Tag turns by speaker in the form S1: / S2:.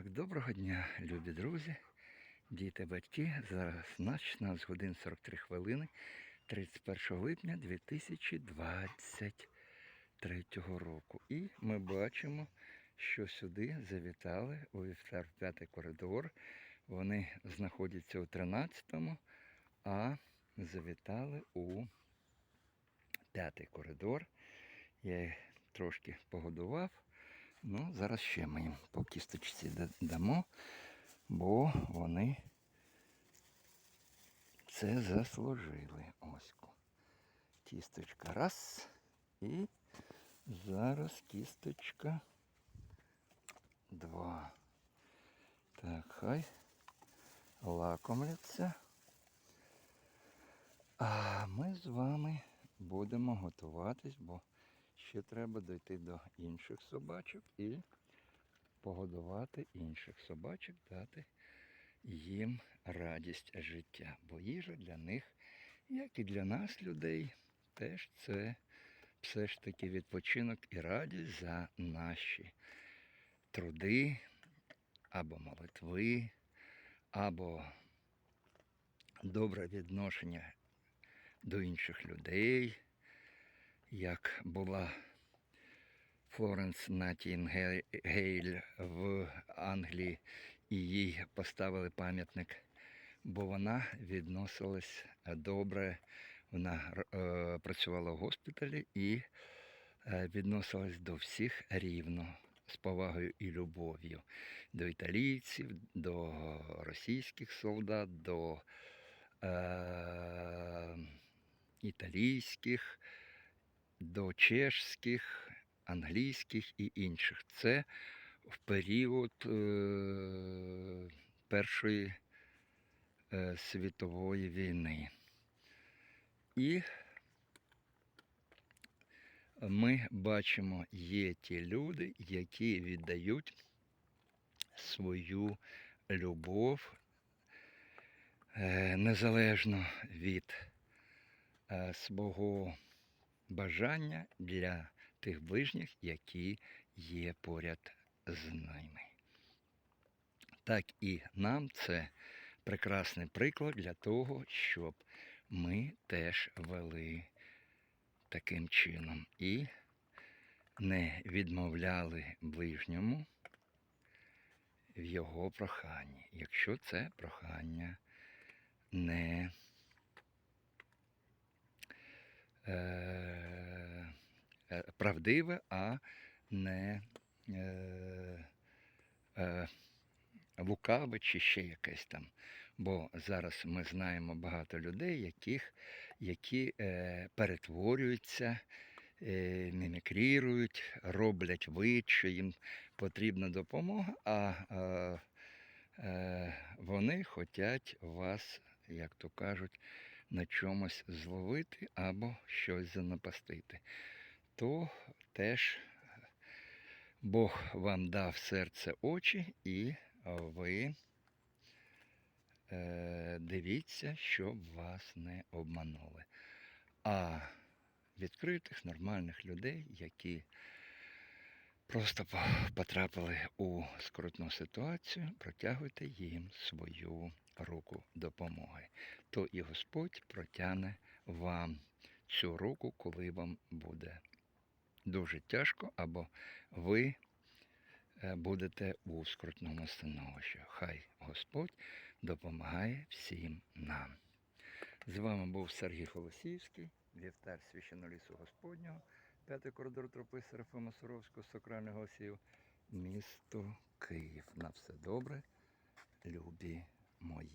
S1: Так, доброго дня, любі друзі, діти, батьки. Зараз наш 16 годин 43 хвилини 31 липня 2023 року. І ми бачимо, що сюди завітали у вівтар п'ятий коридор. Вони знаходяться у 13-му, а завітали у п'ятий коридор. Я їх трошки погодував. Ну, зараз ще ми їм по кісточці дамо, бо вони це заслужили. Ось. Кісточка раз. І зараз кісточка два. Так, хай лакомляться. А ми з вами будемо готуватись, бо ще треба дойти до інших собачок і погодувати інших собачок, дати їм радість життя. Бо їжа для них, як і для нас, людей, теж це все ж таки відпочинок і радість за наші труди або молитви, або добре відношення до інших людей, як була Флоренс Натінгейль в Англії, і їй поставили пам'ятник, бо вона відносилась добре. Вона е, працювала в госпіталі і е, відносилась до всіх рівно, з повагою і любов'ю. До італійців, до російських солдат, до е, італійських, до чешських, англійських і інших. Це в період е, Першої е, світової війни. І ми бачимо, є ті люди, які віддають свою любов е, незалежно від е, свого бажання для тих ближніх, які є поряд з ними. Так і нам це прекрасний приклад для того, щоб ми теж вели таким чином і не відмовляли ближньому в його проханні, якщо це прохання не е, е, правдиве, а не е, е, лукаве чи ще якесь там. Бо зараз ми знаємо багато людей, яких, які е, перетворюються, е, мімікрірують, роблять вид, що їм потрібна допомога, а е, е, вони хочуть вас, як то кажуть, на чомусь зловити або щось занапастити. То теж Бог вам дав серце очі, і ви е, дивіться, щоб вас не обманули. А відкритих, нормальних людей, які просто потрапили у скрутну ситуацію, протягуйте їм свою руку допомоги. То і Господь протягне вам цю руку, коли вам буде дуже тяжко, або ви е, будете у скрутному становищі. Хай Господь допомагає всім нам. З вами був Сергій Холосівський, вівтар священного лісу Господнього, п'ятий коридор тропи Серафима Суровського, сакральних голосів, місто Київ. На все добре, любі мої.